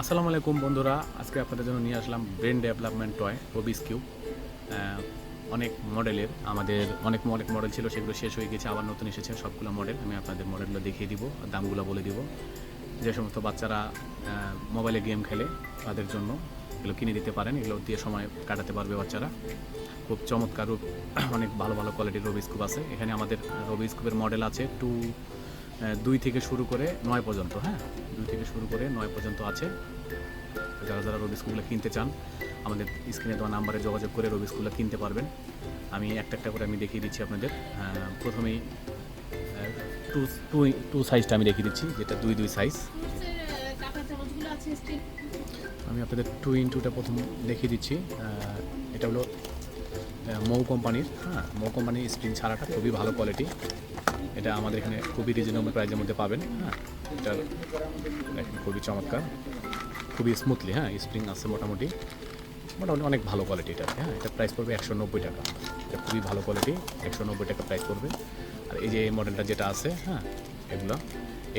আসসালামু আলাইকুম বন্ধুরা। আজকে আপনাদের জন্য নিয়ে আসলাম brain development toy Rubik's cube অনেক মডেলের, আমাদের অনেক অনেক মডেল ছিল, সেগুলো শেষ হয়ে গেছে, আবার নতুন এসেছে সবগুলো মডেল। আমি আপনাদের মডেলগুলো দেখিয়ে দিব, আর দামগুলো বলে দিব। যে সমস্ত বাচ্চারা মোবাইলে গেম খেলে, তাদের জন্য এগুলো কিনে দিতে পারেন, এগুলো দিয়ে সময় কাটাতে পারবে বাচ্চারা। খুব চমৎকার অনেক ভালো ভালো কোয়ালিটির রবি স্কুপ আছে। এখানে আমাদের রবি স্কুপের মডেল আছে টু দুই থেকে শুরু করে নয় পর্যন্ত হ্যাঁ? দুই থেকে শুরু করে নয় পর্যন্ত আছে। যারা যারা রবি স্কুলগুলো কিনতে চান, আমাদের স্ক্রিনে দেওয়া নাম্বারে যোগাযোগ করে রবি স্কুলগুলো কিনতে পারবেন। আমি একটা একটা করে আমি দেখিয়ে দিচ্ছি আপনাদের। প্রথমেই টু টু টু সাইজটা আমি দেখিয়ে দিচ্ছি, যেটা দুই দুই সাইজ আমি আপনাদের টু ইন্টুটা প্রথম দেখিয়ে দিচ্ছি। এটা হলো মৌ কোম্পানির হ্যাঁ মৌ কোম্পানির স্ক্রিন ছাড়াটা খুবই ভালো কোয়ালিটি এটা আমাদের এখানে খুবই রিজনেবল প্রাইসের মধ্যে পাবেন হ্যাঁ? এটার দেখেন খুবই চমৎকার, খুবই স্মুথলি হ্যাঁ? স্প্রিং আছে মোটামুটি। মোটামুটি অনেক ভালো কোয়ালিটি এটা হ্যাঁ? এটা প্রাইস পড়বে একশো নব্বই টাকা। এটা খুবই ভালো কোয়ালিটি একশো নব্বই টাকা প্রাইস পড়বে। আর এই যে এই মডেলটা যেটা আছে হ্যাঁ? এগুলো,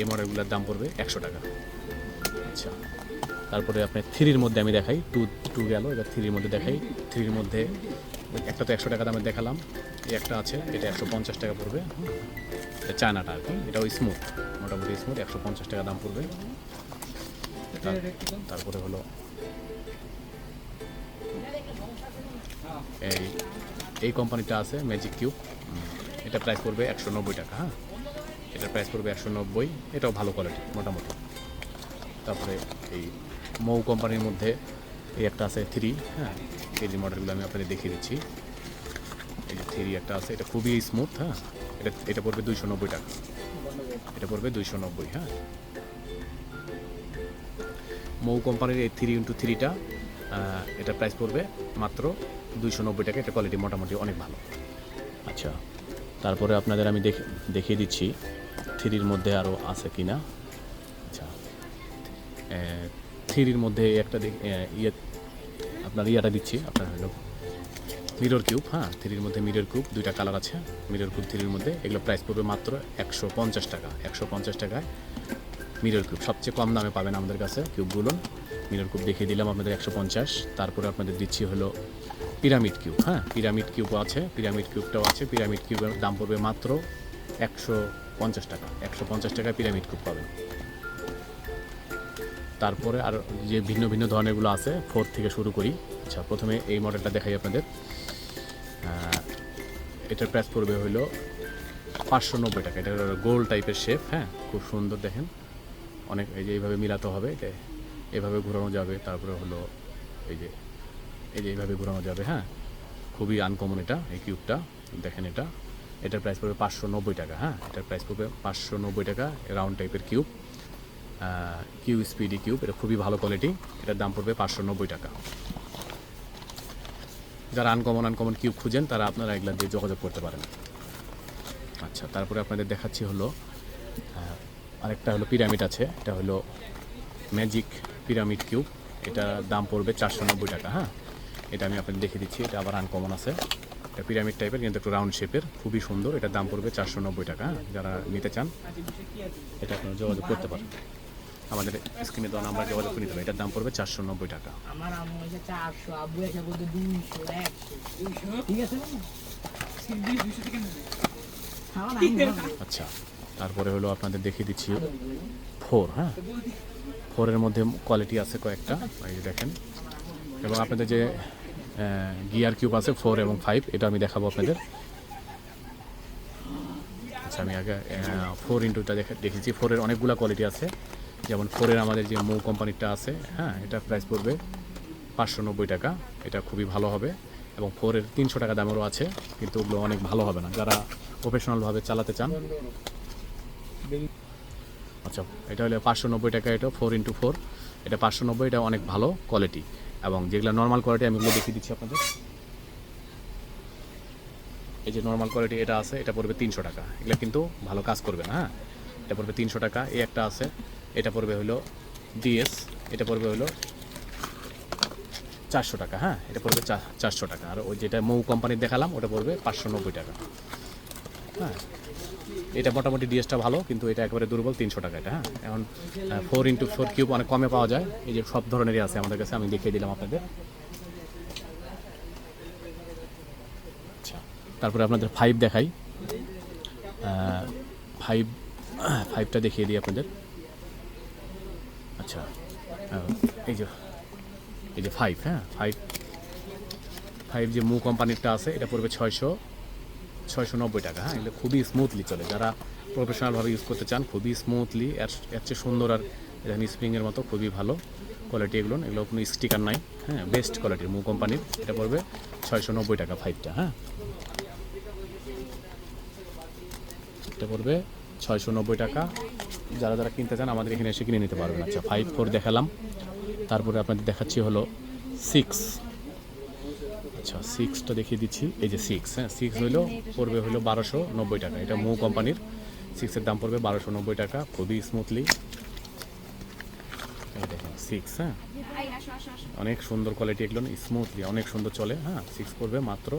এই মডেলগুলোর দাম পড়বে একশো টাকা। আচ্ছা। তারপরে আপনার থ্রির মধ্যে আমি দেখাই টু টু গেল, এবার থ্রির মধ্যে দেখাই। থ্রির মধ্যে একটা তো একশো টাকা দামে দেখালাম, এই একটা আছে, এটা একশো পঞ্চাশ টাকা পড়বে। এটা চায়নাটা আর কি, এটাও স্মুথ মোটামুটি স্মুথ একশো পঞ্চাশ টাকা দাম পড়বে। তারপরে হলো এই এই কোম্পানিটা আছে ম্যাজিক কিউব এটা প্রাইস পড়বে একশো নব্বই টাকা হ্যাঁ? এটার প্রাইস পড়বে একশো নব্বই, এটাও ভালো কোয়ালিটি মোটামুটি। তারপরে এই মৌ কোম্পানির মধ্যে এই একটা আছে থ্রি হ্যাঁ? যে মডেলগুলো আমি আপনাদের দেখিয়ে দিচ্ছি। এই যে থ্রি একটা আছে, এটা খুবই স্মুথ হ্যাঁ? এটা এটা পড়বে দুইশো নব্বই টাকা। এটা পড়বে দুইশো নব্বই হ্যাঁ। মৌ কোম্পানির এই থ্রি ইন্টু থ্রিটা এটা প্রাইস পড়বে মাত্র দুইশো নব্বই টাকা। এটা কোয়ালিটি মোটামুটি অনেক ভালো। আচ্ছা তারপরে আপনাদের আমি দেখে, দেখিয়ে দিচ্ছি থ্রির মধ্যে আরও আছে কি না আচ্ছা থ্রির মধ্যে একটা ইয়ে আপনার ইয়াটা দিচ্ছি, আপনার মিরর কিউব হ্যাঁ থ্রির মধ্যে মিরর কিউব দুইটা কালার আছে। মিরর কিউব থ্রির মধ্যে, এগুলো প্রাইস পড়বে মাত্র একশো পঞ্চাশ টাকা, একশো পঞ্চাশ টাকায় মিরর কিউব সবচেয়ে কম দামে পাবেন আমাদের কাছে কিউবগুলো মিরর কিউব দেখিয়ে দিলাম আপনাদের একশো পঞ্চাশ, তারপরে আপনাদের দিচ্ছি হলো পিরামিড কিউব হ্যাঁ পিরামিড কিউবও আছে পিরামিড কিউবটাও আছে পিরামিড কিউবের দাম পড়বে মাত্র একশো পঞ্চাশ টাকা, একশো পঞ্চাশ টাকায় পিরামিড কিউব পাবেন। তারপরে আর যে ভিন্ন ভিন্ন ধরনেরগুলো আছে ফোর থেকে শুরু করি। আচ্ছা প্রথমে এই মডেলটা দেখাই আপনাদের। এটার প্রাইস পড়বে হলো পাঁচশো নব্বই টাকা। এটা গোল টাইপের শেপ হ্যাঁ? খুব সুন্দর দেখেন। অনেক, এই যে এইভাবে মিলাতে হবে এটা এভাবে ঘোরানো যাবে। তারপরে হলো এই যে এই যে এইভাবে ঘোরানো যাবে হ্যাঁ? খুবই আনকমন এটা, এই কিউবটা দেখেন এটা। এটার প্রাইস পড়বে পাঁচশো নব্বই টাকা হ্যাঁ? এটার প্রাইস পড়বে পাঁচশো নব্বই টাকা রাউন্ড টাইপের কিউব কিউ স্পিডি কিউব এটা খুবই ভালো কোয়ালিটি এটার দাম পড়বে পাঁচশো নব্বই টাকা। যারা আনকমন আনকমন কিউব খুঁজেন, তারা আপনারা এগুলা দিয়ে যোগাযোগ করতে পারেন। আচ্ছা তারপরে আপনাদের দেখাচ্ছি হলো আরেকটা হলো পিরামিড আছে, এটা হলো ম্যাজিক পিরামিড কিউব এটা দাম পড়বে চারশো নব্বই টাকা হ্যাঁ? এটা আমি আপনাদের দেখে দিচ্ছি, এটা আবার আনকমন আছে। এটা পিরামিড টাইপের কিন্তু একটু রাউন্ড শেপের খুবই সুন্দর। এটার দাম পড়বে চারশো নব্বই টাকা হ্যাঁ? যারা নিতে চান, এটা আপনারা যোগাযোগ করতে পারেন। আমাদের স্ক্রিনে দেওয়া নাম্বার যোগাযোগ করে নিতে হবে এটার দাম পড়বে চারশো নব্বই টাকা। আমার আম্মু এসে চারশো আব্বু এসে বলতে একশো। ঠিক আছে। আচ্ছা তারপরে হলো আপনাদের দেখিয়ে দিচ্ছি ফোর হ্যাঁ? ফোরের মধ্যে কোয়ালিটি আছে কয়েকটা এই যে দেখেন। এবং আপনাদের যে গিয়ার কিউব আছে ফোর এবং ফাইভ এটা আমি দেখাবো আপনাদের। আচ্ছা আমি আগে ফোর ইন্টুটা দেখে দেখেছি ফোরের অনেকগুলো কোয়ালিটি আছে। যেমন ফোরের আমাদের যে মৌ কোম্পানিটা আছে হ্যাঁ এটা প্রাইস পড়বে পাঁচশো নব্বই টাকা। এটা খুবই ভালো হবে এবং ফোরের তিনশো টাকা দামেরও আছে, কিন্তু ওগুলো অনেক ভালো হবে না। যারা প্রফেশনালভাবে চালাতে চান। আচ্ছা এটা হলো পাঁচশো নব্বই টাকা, এটা ফোর ইন্টু ফোর এটা পাঁচশো নব্বই, এটা অনেক ভালো কোয়ালিটি এবং যেগুলো নর্মাল কোয়ালিটি আমি ওগুলো দেখিয়ে দিচ্ছি আপনাদের। এই যে নর্মাল কোয়ালিটি এটা আছে, এটা পড়বে তিনশো টাকা। এগুলো কিন্তু ভালো কাজ করবে না হ্যাঁ? এটা পড়বে তিনশো টাকা, এই একটা আছে। এটা পড়বে হলো ডিএস এটা পড়বে হলো চারশো টাকা হ্যাঁ? এটা পড়বে চারশো টাকা। আর ওই যেটা মৌ কোম্পানির দেখালাম, ওটা পড়বে পাঁচশো নব্বই টাকা। হ্যাঁ? এটা মোটামুটি ডিএসটা ভালো, কিন্তু এটা একেবারে দুর্বল, তিনশো টাকা এটা হ্যাঁ? এখন ফোর ইন্টু ফোর কিউব অনেক কমে পাওয়া যায়। এই যে সব ধরনেরই আছে আমাদের কাছে, আমি দেখিয়ে দিলাম আপনাদের। আচ্ছা তারপরে আপনাদের ফাইভ দেখাই। ফাইভ ফাইভটা দেখিয়ে দিই আপনাদের। আচ্ছা এই যে এই যে ফাইভ হ্যাঁ? ফাইভ ফাইভ যে মু কোম্পানিরটা আছে, এটা পড়বে ছয়শো ছয়শো নব্বই টাকা হ্যাঁ? এগুলো খুবই স্মুথলি চলে। যারা প্রফেশনালভাবে ইউজ করতে চান, খুবই স্মুথলি এর এর চেয়ে সুন্দর আর দেখেন স্প্রিংয়ের মতো খুবই ভালো কোয়ালিটি এগুলো। এগুলো কোনো স্টিকার নাই হ্যাঁ? বেস্ট কোয়ালিটির মু কোম্পানির, এটা পড়বে ছয়শো নব্বই টাকা ফাইভটা হ্যাঁ? এটা পড়বে ছয়শো নব্বই টাকা। যারা যারা কিনতে চান, আমাদের এখানে এসে কিনে নিতে পারবেন। আচ্ছা ফাইভ ফোর দেখালাম। তারপরে আপনাদের দেখাচ্ছি হলো সিক্স আচ্ছা সিক্সটা দেখিয়ে দিচ্ছি। এই যে সিক্স হ্যাঁ সিক্স হইল, পড়বে হলো বারোশো নব্বই টাকা। এটা মু কোম্পানির। সিক্সের দাম পড়বে বারোশো নব্বই টাকা, খুবই স্মুথলি দেখুন সিক্স হ্যাঁ। অনেক সুন্দর কোয়ালিটি এগুলো স্মুথলি অনেক সুন্দর চলে হ্যাঁ। সিক্স পড়বে মাত্র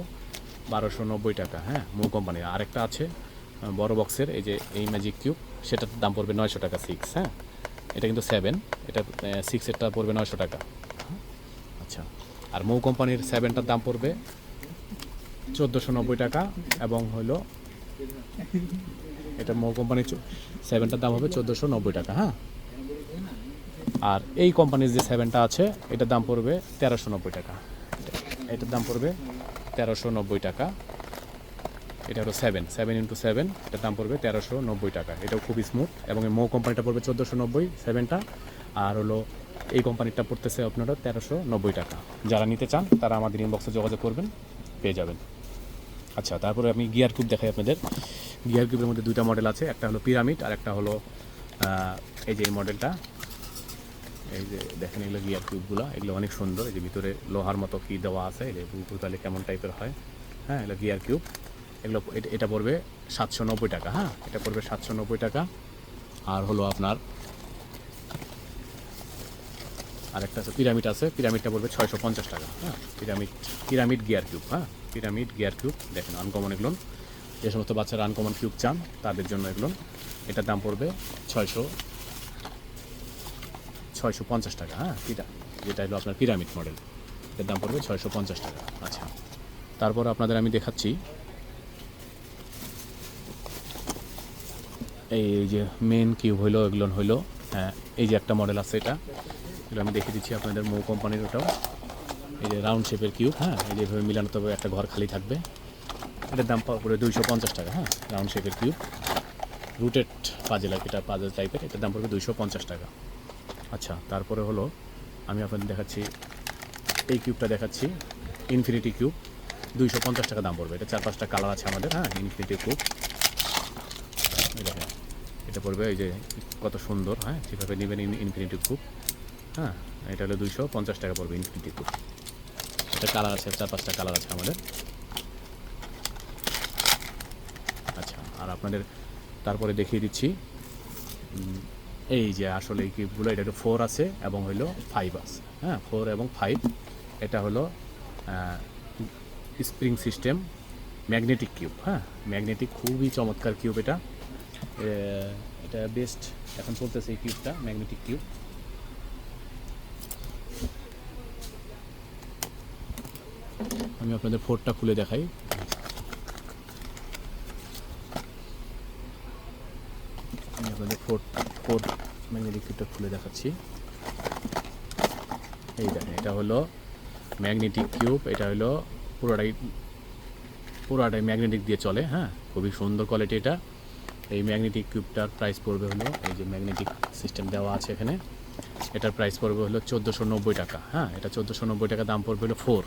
বারোশো নব্বই টাকা হ্যাঁ মু কোম্পানির। আরেকটা আছে, বড় বক্সের এই যে, এই ম্যাজিক কিউব সেটার দাম পড়বে নয়শো টাকা সিক্স হ্যাঁ? এটা কিন্তু সেভেন এটা সিক্সেরটা পড়বে নয়শো টাকা। আচ্ছা। আর মৌ কোম্পানির সেভেনটার দাম পড়বে চোদ্দোশো নব্বই টাকা এবং হলো এটা মৌ কোম্পানির সেভেনটার দাম হবে চোদ্দোশো নব্বই টাকা হ্যাঁ? আর এই কোম্পানির যে সেভেনটা আছে, এটার দাম পড়বে তেরোশো নব্বই টাকা। এটার দাম পড়বে তেরোশো নব্বই টাকা। এটা হলো সেভেন সেভেন ইন্টু সেভেন এটার দাম পড়বে তেরোশো নব্বই টাকা। এটাও খুবই স্মুথ এবং এই মো কোম্পানিটা পড়বে চোদ্দোশো নব্বই সেভেনটা আর হলো এই কোম্পানিটা পড়তেছে আপনারা তেরোশো নব্বই টাকা। যারা নিতে চান, তারা আমাদের ইনবক্সে যোগাযোগ করবেন, পেয়ে যাবেন। আচ্ছা তারপরে আমি গিয়ার কিউব দেখাই আপনাদের। গিয়ার কিউবের মধ্যে দুইটা মডেল আছে, একটা হলো পিরামিড আর একটা হলো এই যে এই মডেলটা এই যে দেখেন এগুলো গিয়ার কিউবগুলো এগুলো অনেক সুন্দর। এই যে ভিতরে লোহার মতো কি দেওয়া আছে, এই যে বুতালে কেমন টাইপের হয়। হ্যাঁ এগুলো গিয়ার কিউব এগুলো এটা- পড়বে সাতশো নব্বই টাকা হ্যাঁ? এটা পড়বে সাতশো নব্বই টাকা। আর হলো আপনার আরেকটা আছে, পিরামিড আছে, পিরামিডটা পড়বে ছয়শো পঞ্চাশ টাকা হ্যাঁ? পিরামিড পিরামিড গিয়ার কিউব হ্যাঁ? পিরামিড গিয়ার কিউব, দেখেন আনকমন এগুলো। যে সমস্ত বাচ্চারা আনকমন কিউব চান, তাদের জন্য এগুলো। এটার দাম পড়বে ছয়শো ছয়শো পঞ্চাশ টাকা হ্যাঁ? এটা যেটা হলো আপনার পিরামিড মডেল। এর দাম পড়বে ছয়শো পঞ্চাশ টাকা আচ্ছা। তারপর আপনাদের আমি দেখাচ্ছি এই যে মেন কিউব হইল, এগুলো হইল। হ্যাঁ এই যে একটা মডেল আছে এটা। এগুলো আমি দেখিয়ে দিচ্ছি আপনাদের মৌ কোম্পানির ওটাও। এই যে রাউন্ড শেপের কিউব হ্যাঁ এই যে এভাবে মিলানো তবে একটা ঘর খালি থাকবে। এটার দাম পড়বে দুইশো পঞ্চাশ টাকা হ্যাঁ রাউন্ড শেপের কিউব রুটেড পাজেল আর এটা পাজেল টাইপের এটার দাম পড়বে দুইশো পঞ্চাশ টাকা। আচ্ছা তারপরে হলো, আমি আপনাদের দেখাচ্ছি, এই কিউবটা দেখাচ্ছি ইনফিনিটি কিউব দুইশো পঞ্চাশ টাকা দাম পড়বে, এটা চার পাঁচটা কালার আছে আমাদের হ্যাঁ ইনফিনিটি কিউব এটা পড়বে এই যে কত সুন্দর হ্যাঁ? কীভাবে নেবেন ইনফিনিটি কিউব হ্যাঁ? এটা হলো দুইশো পঞ্চাশ টাকা পড়বে ইনফিনিটি কিউব এটা কালার আছে, চার পাঁচটা কালার আছে আমাদের। আচ্ছা আর আপনাদের তারপরে দেখিয়ে দিচ্ছি। এই যে আসলে এই কিউবগুলো এটা হলো ফোর আছে এবং হলো ফাইভ আছে হ্যাঁ? ফোর এবং ফাইভ এটা হলো স্প্রিং সিস্টেম ম্যাগনেটিক কিউব হ্যাঁ? ম্যাগনেটিক খুবই চমৎকার কিউব এটা। এটা বেস্ট এখন চলতেছে এই কিউবটা ম্যাগনেটিক কিউব আমি আপনাদের ফোরটা খুলে দেখাই। আমি আপনাদের ফোর ফোর ম্যাগনেটিক কিউবটা খুলে দেখাচ্ছি। এই দেখেন, এটা হলো ম্যাগনেটিক কিউব এটা হলো পুরোটাই পুরোটাই ম্যাগনেটিক দিয়ে চলে হ্যাঁ? খুবই সুন্দর কোয়ালিটি এটা। এই ম্যাগনেটিক কিউবটার প্রাইস পড়বে হলো, এই যে ম্যাগনেটিক সিস্টেম দেওয়া আছে এখানে, এটার প্রাইস পড়বে হলো চোদ্দোশো নব্বই টাকা। হ্যাঁ এটা চোদ্দোশো নব্বই টাকা দাম পড়বে হলো ফোর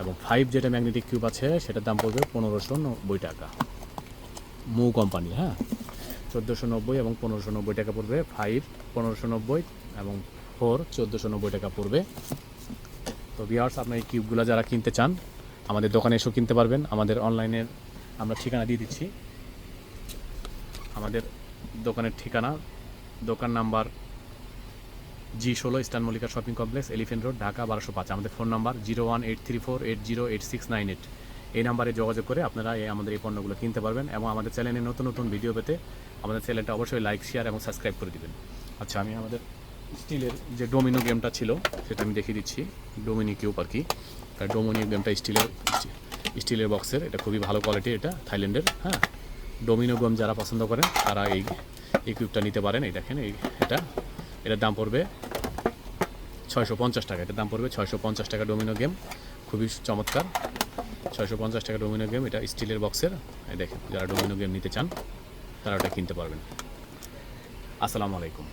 এবং ফাইভ যেটা ম্যাগনেটিক কিউব আছে, সেটার দাম পড়বে পনেরোশো নব্বই টাকা। মু কোম্পানি হ্যাঁ। চোদ্দোশো নব্বই এবং পনেরোশো নব্বই টাকা পড়বে ফাইভ পনেরোশো নব্বই এবং ফোর চোদ্দোশো নব্বই টাকা পড়বে। তো বিয়ার্স আপনার এই কিউবগুলো যারা কিনতে চান, আমাদের দোকানে এসেও কিনতে পারবেন। আমাদের অনলাইনের আমরা ঠিকানা দিয়ে দিচ্ছি। আমাদের দোকানের ঠিকানা, দোকান নাম্বার জি ষোলো eastern Mallika shopping complex, elephant road, Dhaka বারোশো পাঁচ। আমাদের phone number zero one eight three four eight zero eight six nine eight. এই নাম্বারে যোগাযোগ করে আপনারা এই আমাদের এই পণ্যগুলো কিনতে পারবেন এবং আমাদের চ্যানেলে নতুন নতুন ভিডিও পেতে আমাদের চ্যানেলটা অবশ্যই লাইক, শেয়ার এবং সাবস্ক্রাইব করে দিবেন। আচ্ছা আমি আমাদের স্টিলের যে ডোমিনো গেমটা ছিল সেটা আমি দেখিয়ে দিচ্ছি। ডোমিনি কিউব আর কি। ডোমিনি গেমটা স্টিলের স্টিলের বক্সের এটা খুবই ভালো কোয়ালিটি এটা, থাইল্যান্ডের হ্যাঁ। ডোমিনো গম যারা পছন্দ করেন, তারা এই ইকুইপটা নিতে পারেন। এই দেখেন, এই এটা। এটার দাম পড়বে ছয়শো পঞ্চাশ টাকা। এটার দাম পড়বে ছয়শো পঞ্চাশ টাকা ডোমিনো গেম। খুবই চমৎকার। ছয়শো পঞ্চাশ টাকা ডোমিনো গেম। এটা স্টিলের বক্সের। দেখেন, যারা ডোমিনো গেম নিতে চান, তারা ওটা কিনতে পারবেন। আসসালামু আলাইকুম।